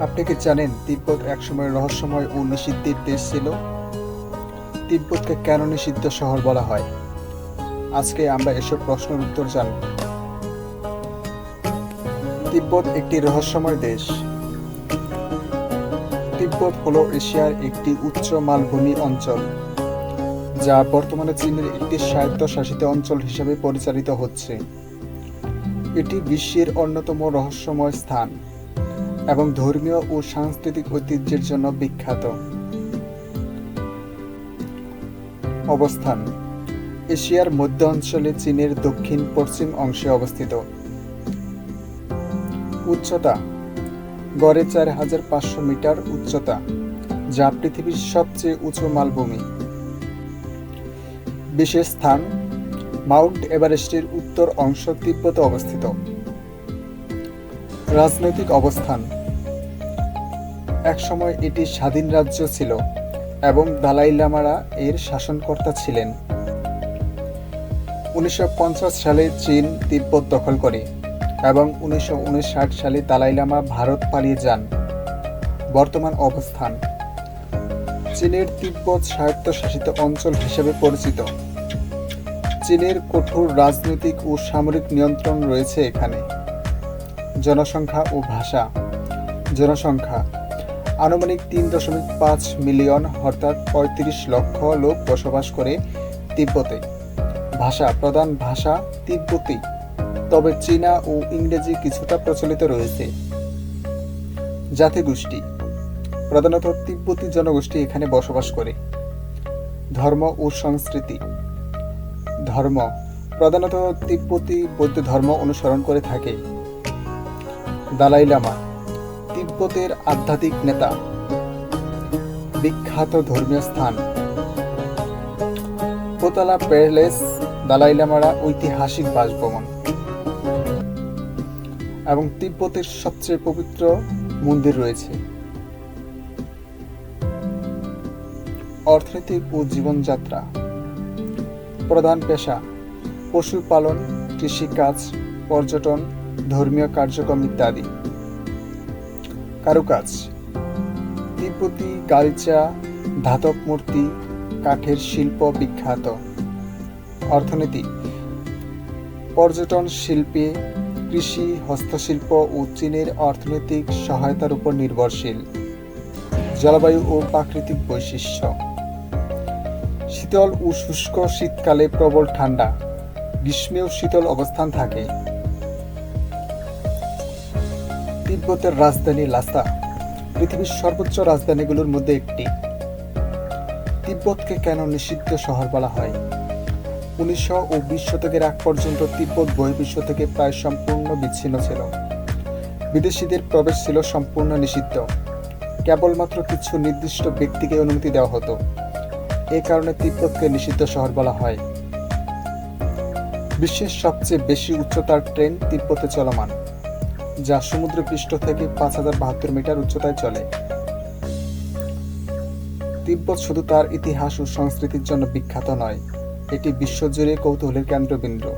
আপনি কি জানেন তিব্বত একসময় রহস্যময় ও নিষিদ্ধের দেশ ছিল? তিব্বতকে কেন নিষিদ্ধ শহর বলা হয়? আজকে আমরা এসব প্রশ্নের উত্তর জানব। তিব্বত একটি রহস্যময় দেশ। তিব্বত হল এশিয়ার একটি উচ্চ মালভূমি অঞ্চল, যা বর্তমানে চীনের একটি স্বায়ত্তশাসিত অঞ্চল হিসেবে পরিচালিত হচ্ছে। এটি বিশ্বের অন্যতম রহস্যময় স্থান। এবং ধর্মীয় ও সাংস্কৃতিক ঐতিহ্যের জন্য বিখ্যাত। অবস্থান, এশিয়ার মধ্য অঞ্চলে চীনের দক্ষিণ পশ্চিম অংশে অবস্থিত। উচ্চতা, গড়ে চার হাজার পাঁচশো মিটার উচ্চতা, যা পৃথিবীর সবচেয়ে উঁচু মালভূমি। বিশেষ স্থান, মাউন্ট এভারেস্টের উত্তর অংশ তিব্বতে অবস্থিত। রাজনৈতিক অবস্থান একসময় এটি স্বাধীন রাজ্য ছিল এবং দালাই লামারা এর শাসনকর্তা ছিলেন। উনিশশো পঞ্চাশ সালে চীন তিব্বত দখল করে এবং উনিশশো সালে দালাই লামা ভারত পালিয়ে যান। বর্তমান অবস্থান। চীনের তিব্বত স্বায়ত্তশাসিত অঞ্চল হিসেবে পরিচিত। চীনের কঠোর রাজনৈতিক ও সামরিক নিয়ন্ত্রণ রয়েছে এখানে। জনসংখ্যা ও ভাষা। জনসংখ্যা। আনুমানিক তিন দশমিক পাঁচ মিলিয়ন, অর্থাৎ পঁয়ত্রিশ লক্ষ লোক বসবাস করে তিব্বতে। ভাষা, প্রধান ভাষা তিব্বতী। তবে চীনা ও ইংরেজি কিছুটা প্রচলিত রয়েছে। জাতিগোষ্ঠী। প্রধানত তিব্বতী জনগোষ্ঠী এখানে বসবাস করে। ধর্ম ও সংস্কৃতি। ধর্ম। প্রধানত তিব্বতী বৌদ্ধ ধর্ম অনুসরণ করে থাকে। দালাই লামা। তিব্বতের আধ্যাত্মিক নেতা। বিখ্যাত ধর্মীয় স্থান। পোতালা প্যালেস দালাই লামারা ঐতিহাসিক বাসভবন। এবং তিব্বতের সবচেয়ে পবিত্র মন্দির রয়েছে। অর্থনৈতিক ও জীবনযাত্রা। প্রধান পেশা, পশুপালন, কৃষিকাজ, পর্যটন, ধর্মীয় কার্যক্রম ইত্যাদি। কারুকাজ। তিব্বতী, গালিচা, ধাতব মূর্তি, কাঠের শিল্প বিখ্যাত। অর্থনীতি। পর্যটন শিল্পে কৃষি, হস্তশিল্প ও চীনের অর্থনৈতিক সহায়তার উপর নির্ভরশীল। জলবায়ু ও প্রাকৃতিক বৈশিষ্ট্য। শীতল ও শুষ্ক শীতকালে প্রবল ঠান্ডা। গ্রীষ্মেও শীতল অবস্থান থাকে। তিব্বতের রাজধানী লাসা পৃথিবীর সর্বোচ্চ রাজধানীগুলোর মধ্যে একটি। তিব্বতকে কেন নিষিদ্ধ শহর বলা হয়? উনিশশো ও বিশ শতকের আগ পর্যন্ত তিব্বত বহির্বিশ্ব থেকে প্রায় সম্পূর্ণ বিচ্ছিন্ন ছিল। বিদেশিদের প্রবেশ ছিল সম্পূর্ণ নিষিদ্ধ। কেবলমাত্র কিছু নির্দিষ্ট ব্যক্তিকে অনুমতি দেওয়া হতো। এ কারণে তিব্বতকে নিষিদ্ধ শহর বলা হয়। বিশ্বের সবচেয়ে বেশি উচ্চতার ট্রেন তিব্বতে চলমান। যা সমুদ্র পৃষ্ঠ থেকে পাঁচ হাজার বাহাত্তর মিটার উচ্চতায় চলে। তিব্বত শুধু তার ইতিহাস ও সংস্কৃতির জন্য বিখ্যাত নয়, এটি বিশ্বজুড়ে কৌতূহলের কেন্দ্রবিন্দু।